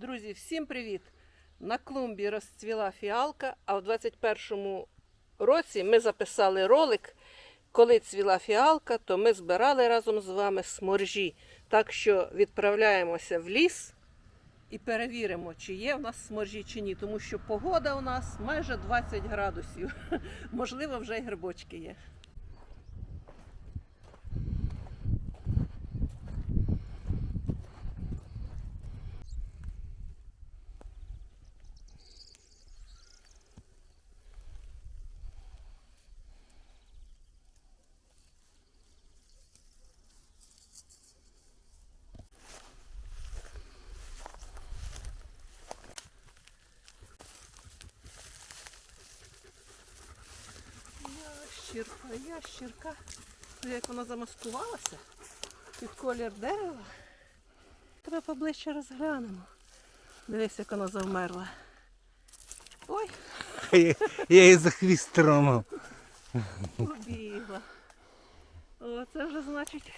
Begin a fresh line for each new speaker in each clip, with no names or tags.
Друзі, всім привіт! На клумбі розцвіла фіалка, а в 21-му році ми записали ролик. Коли цвіла фіалка, то ми збирали разом з вами сморжі. Так що відправляємося в ліс і перевіримо, чи є в нас сморжі чи ні. Тому що погода у нас майже 20 градусів. Можливо, вже й грибочки є. Ящірка, ящірка. Ну, Як вона замаскувалася під колір дерева. Треба поближче розглянемо. Дивись, як вона завмерла. Ой,
Я, я її за хвіст тромав.
побігла. О, це вже значить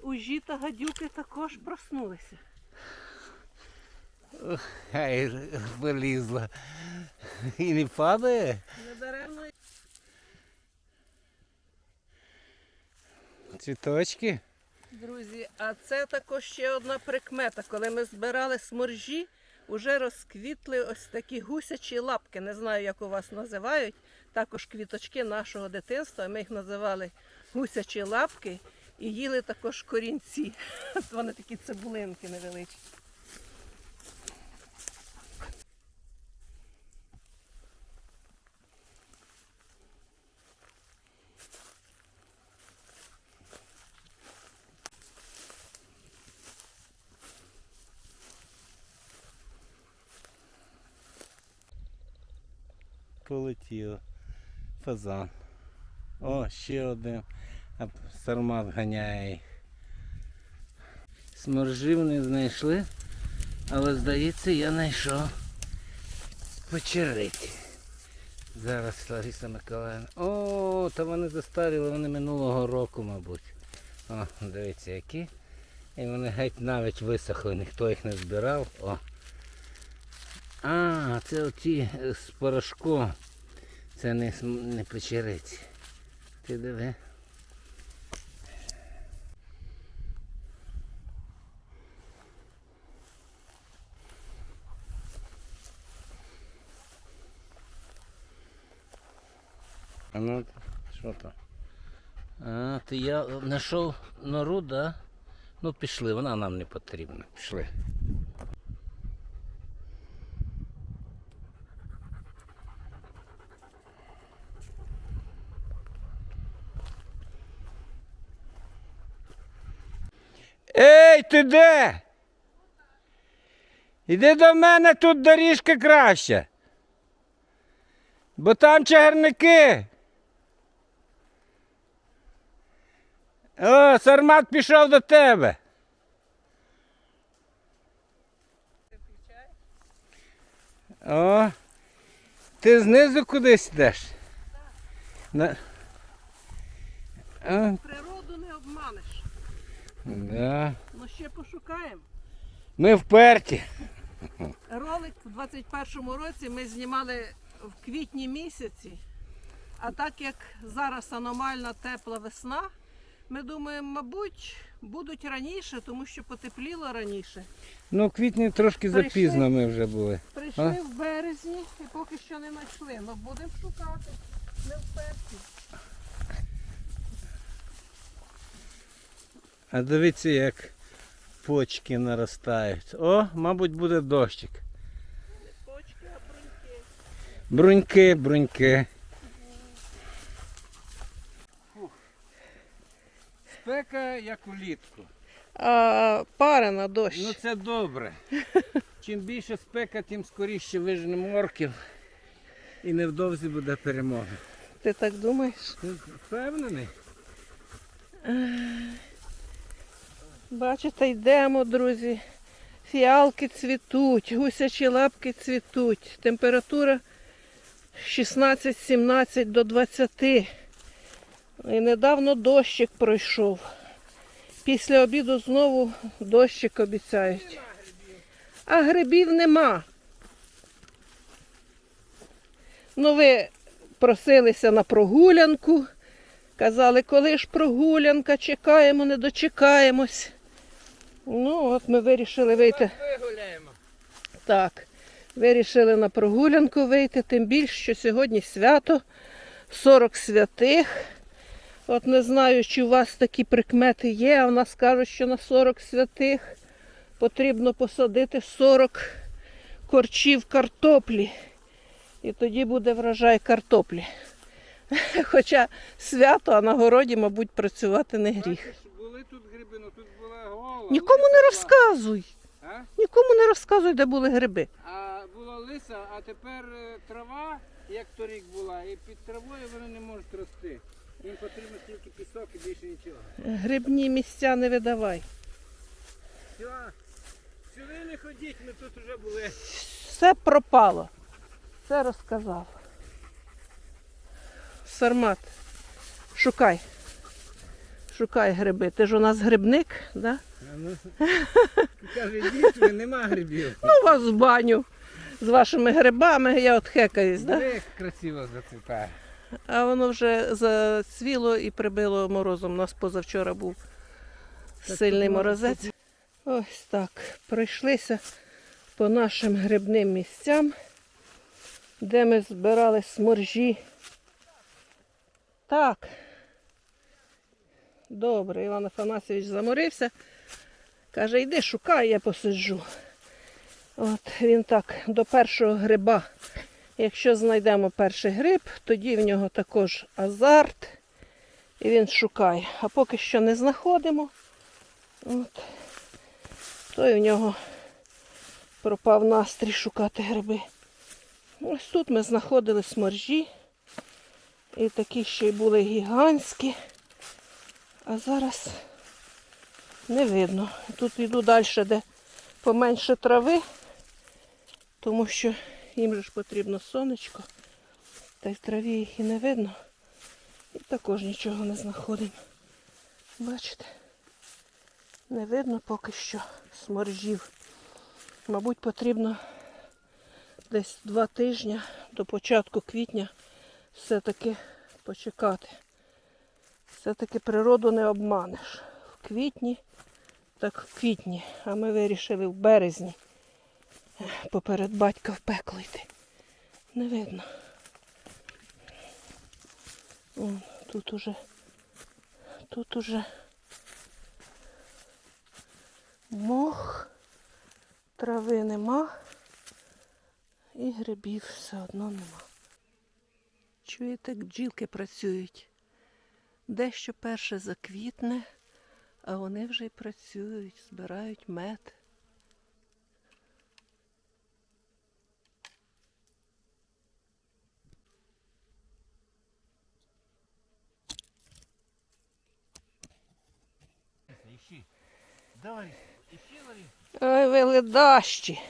ужі та гадюки також проснулися.
Ай, вилізла. І не падає.
Недаремно
Цвіточки.
Друзі, а це також ще одна прикмета. Коли ми збирали сморжі, вже розквітли ось такі гусячі лапки. Не знаю, як у вас називають. Також квіточки нашого дитинства. Ми їх називали гусячі лапки і їли також корінці. Вони такі цибулинки невеличкі.
Полетіло. Фазан. О, ще один. А сармат ганяє. Сморжів не знайшли, але здається, я знайшов почерить. Зараз Лариса Миколаївна. О, та вони застаріли, вони минулого року, мабуть. О, дивіться, які. І вони геть навіть висохли, ніхто їх не збирав. О. А, це оті е, з порошком. Це не, не печериці. Ти диви. А ну, що там? А, ти я знайшов нору, да? Ну пішли, вона нам не потрібна. Пішли. Ти де? Іди до мене тут доріжка краща. Бо там чагарники. О, сармат пішов до тебе. О, ти знизу кудись йдеш? На... А,
Природу не обманеш.
Да.
Ну ще пошукаємо.
Ми вперті.
Ролик в 21-му році ми знімали в квітні місяці. А так як зараз аномальна тепла весна, ми думаємо, мабуть, будуть раніше, тому що потепліло раніше.
Ну, в квітні трошки
Прийшли.
запізно ми вже були.
Прийшли в березні і поки що не знайшли. Ну будемо шукати. Не вперті.
А дивіться, як почки наростають. О, мабуть, буде дощик.
Почки, а бруньки.
Бруньки, бруньки. Спека як улітку.
А пара на дощ.
Ну це добре. Чим більше спека, тим скоріше виженемо орків. І невдовзі буде перемога.
Ти так думаєш?
Ти впевнений?
Бачите, йдемо, друзі. Фіалки цвітуть, гусячі лапки цвітуть. Температура 16-17 до 20. І недавно дощик пройшов. Після обіду знову дощик обіцяють. а грибів нема. Ну, ви просилися на прогулянку. Казали, коли ж прогулянка, чекаємо, не дочекаємось. Ну, от ми вирішили вийти. Так, вирішили на прогулянку вийти, тим більше, що сьогодні свято 40 святих. От не знаю, чи у вас такі прикмети є, а в нас кажуть, що на 40 святих потрібно посадити 40 корчів картоплі. І тоді буде врожай картоплі. Хоча свято, а на городі, мабуть, працювати не гріх.
Були тут гриби, ну тут.
Нікому не розказуй. Нікому не розказуй, де були гриби.
а була лиса, а тепер е, трава, як торік була, і під травою вони не можуть рости. Їм потрібно тільки пісок і більше нічого.
Грибні місця не видавай.
Все, сюди не ходіть, ми тут вже були.
Все пропало. Все розказав. Сармат, шукай. Шукай гриби. Ти ж у нас грибник, да?
ну, Каже, ви, нема грибів.
Ну, вас в баню з вашими грибами, я от хекаюсь, да?
Як красиво зацвітає.
А воно вже зацвіло і прибило морозом. У нас позавчора був
Так
сильний морозець. Ось так. Пройшлися по нашим грибним місцям, де ми збирали сморжі. Так. Добре, Іван Афанасьович заморився. Каже, йди шукай, я посиджу. От він так до першого гриба. Якщо знайдемо перший гриб, тоді в нього також азарт. І він шукає. А поки що не знаходимо. От. То і в нього пропав настрій шукати гриби. Ось тут ми знаходили сморжі. І такі ще й були гігантські. А зараз не видно. Тут йду далі, де поменше трави, тому що їм же ж потрібно сонечко. Та й в траві їх і не видно. І також нічого не знаходимо. Бачите? Не видно поки що сморжів. Мабуть, потрібно десь два тижні до початку квітня все-таки почекати. Все-таки природу не обманеш. В квітні, так в квітні, а ми вирішили в березні поперед батька в пекло йти. Не видно. О, тут уже, тут уже мох, трави нема і грибів все одно нема. Чуєте, бджілки працюють. Дещо перше заквітне, а вони вже й працюють, збирають мед.
Давай, іщи, Ларі.
Ой, ви ледащі.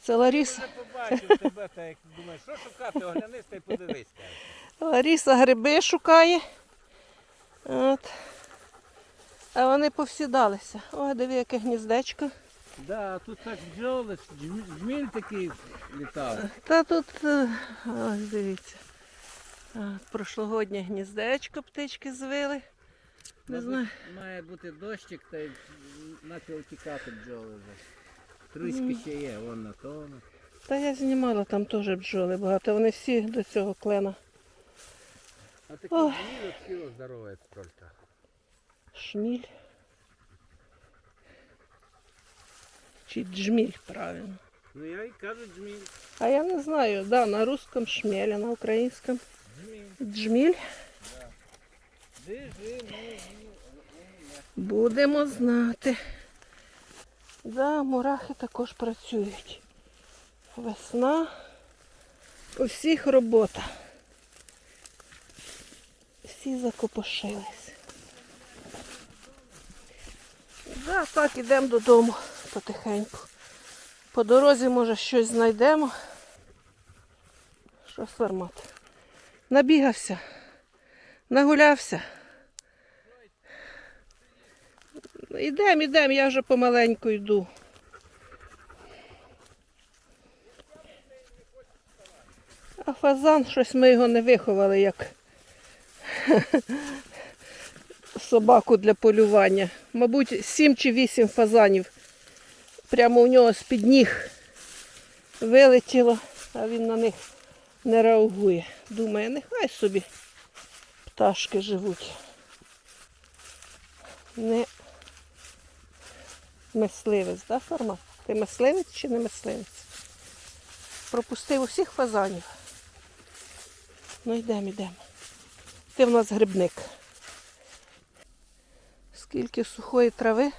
Це Ларіса.
Я побачив тебе, та як думаєш, що шукати, оглянись та й подивись.
Ларіса гриби шукає. От. А вони повсідалися. Ой, диви, яке гніздечко.
Да, тут так бджоли, джміль такий літав.
Та тут, е, ось дивіться. Прошлогоднє гніздечко птички звили. Не знаю.
Має бути дощик, та й почали тікати бджоли вже. Труськи ще є, вон на тому.
Та я знімала там теж бджоли багато. Вони всі до цього клена.
А
Ой.
джміль от здорове тільки.
Шміль. Чи джміль правильно.
Ну я і кажу джміль.
А я не знаю, да, на русском шмель, а на українському
Джміль.
джміль.
Ну,
Будемо знати. Да, мурахи також працюють. Весна. У всіх робота всі закопошились. Да, так, ідемо додому потихеньку. По дорозі, може, щось знайдемо. Що сформат? Набігався, нагулявся. Ідемо, ідемо, я вже помаленьку йду. А фазан щось ми його не виховали як. собаку для полювання. Мабуть, сім чи вісім фазанів. Прямо у нього з-під ніг вилетіло, а він на них не реагує. Думає, нехай собі пташки живуть. Не мисливець, да, формат? Ти мисливець чи не мисливець? Пропустив усіх фазанів. Ну йдемо, йдемо. Ти в нас грибник. Скільки сухої трави,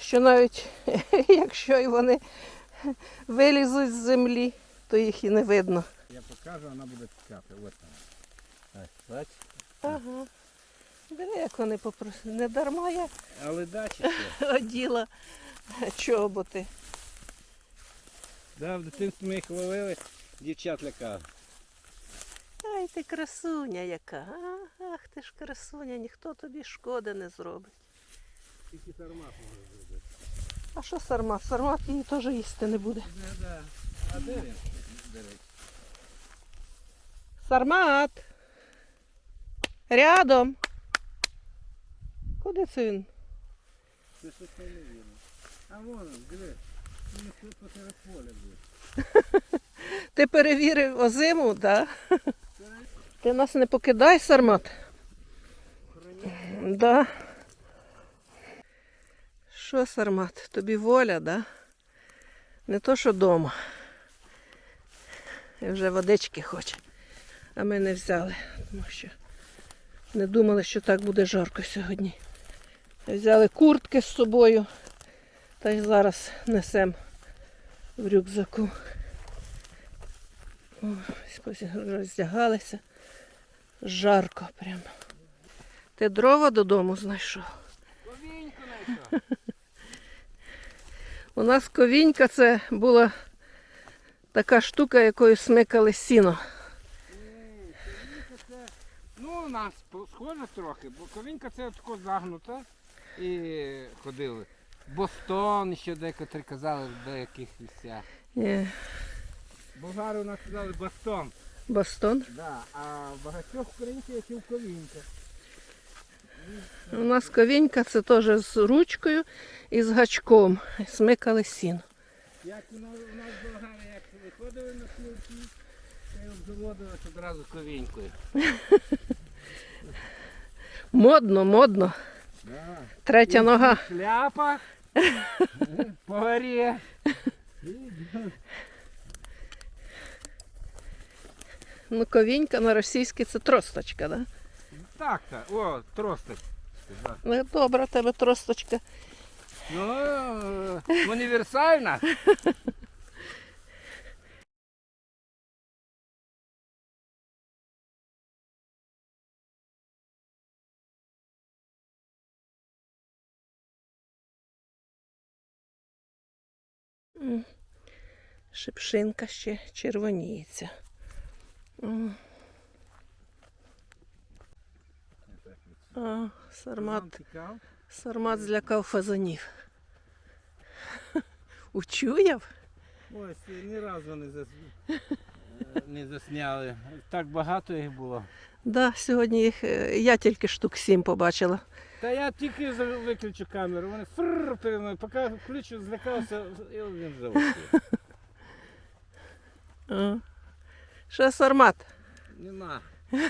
що навіть якщо і вони вилізуть з землі, то їх і не видно.
Я покажу, вона буде тікати. Ось вона.
Ага. Диви, як вони попросили. Не дарма я
Але дачі
оділа чоботи.
Да, в дитинстві ми їх ловили, дівчат лякали.
Ай ти красуня яка. А, Ах ти ж красуня, ніхто тобі шкоди не зробить.
Тільки сармат може зробити.
А що сармат? Сармат її теж їсти не буде.
Да. А де він?
Сармат. Рядом. Куди це він?
Це щось не видно. А вон, він, диви. Він тут посеред поля буде.
Ти перевірив озиму, так? Да? Ти нас не покидай, Сармат. Да. Що, Сармат, тобі воля, да? Не то, що дома. І вже водички хоче. А ми не взяли, тому що не думали, що так буде жарко сьогодні. Взяли куртки з собою, та й зараз несемо в рюкзаку. Ось роздягалися. Жарко прямо. Ти дрова додому знайшов.
Ковіньку знайшов.
У нас ковінька це була така штука, якою смикали сіно.
Це, ну, у нас схоже трохи, бо ковінька це тако загнута і ходили. Бостон, ще декотрі казали в деяких місцях.
Ні,
Болгари у нас казали бастон.
Бастон.
Да, а в багатьох українців є ковінька.
У нас ковінька це теж з ручкою і з гачком. Смикали сіно.
Як у нас, у нас болгари, як виходили на смілки, то й обзаводилися одразу ковінькою.
Модно, модно.
Да.
Третя нога.
Шляпа по горі.
Ну, ковінька на російській це тросточка, да?
Так так, о, тростик.
Ну, добре, в тебе тросточка.
Ну, універсальна.
Шипшинка ще червоніється. А, сармат, сармат злякав фазанів. Учуяв?
Ось ні разу не, зас... е, не засняли. Так багато їх було.
Да, сьогодні їх е, я тільки штук сім побачила.
Та я тільки виключу камеру, вони фрррр перед мною, поки включу, злякався, і він заводив.
Що сармат?
Нема.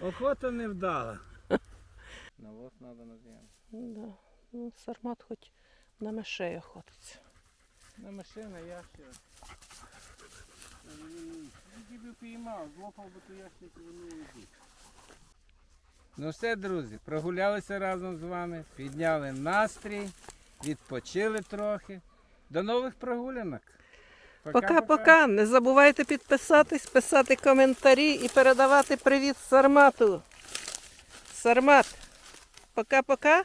Охота не вдала. Навоз треба на.
Да. Ну, сармат хоч на мишей охотиться.
На машина ящера. Тільки би піймав, злопав би ту ящерку, вони йдуть. Ну все, друзі, прогулялися разом з вами, підняли настрій, відпочили трохи. До нових прогулянок.
Пока-пока. Не забувайте підписатись, писати коментарі і передавати привіт Сармату. Сармат. Пока-пока.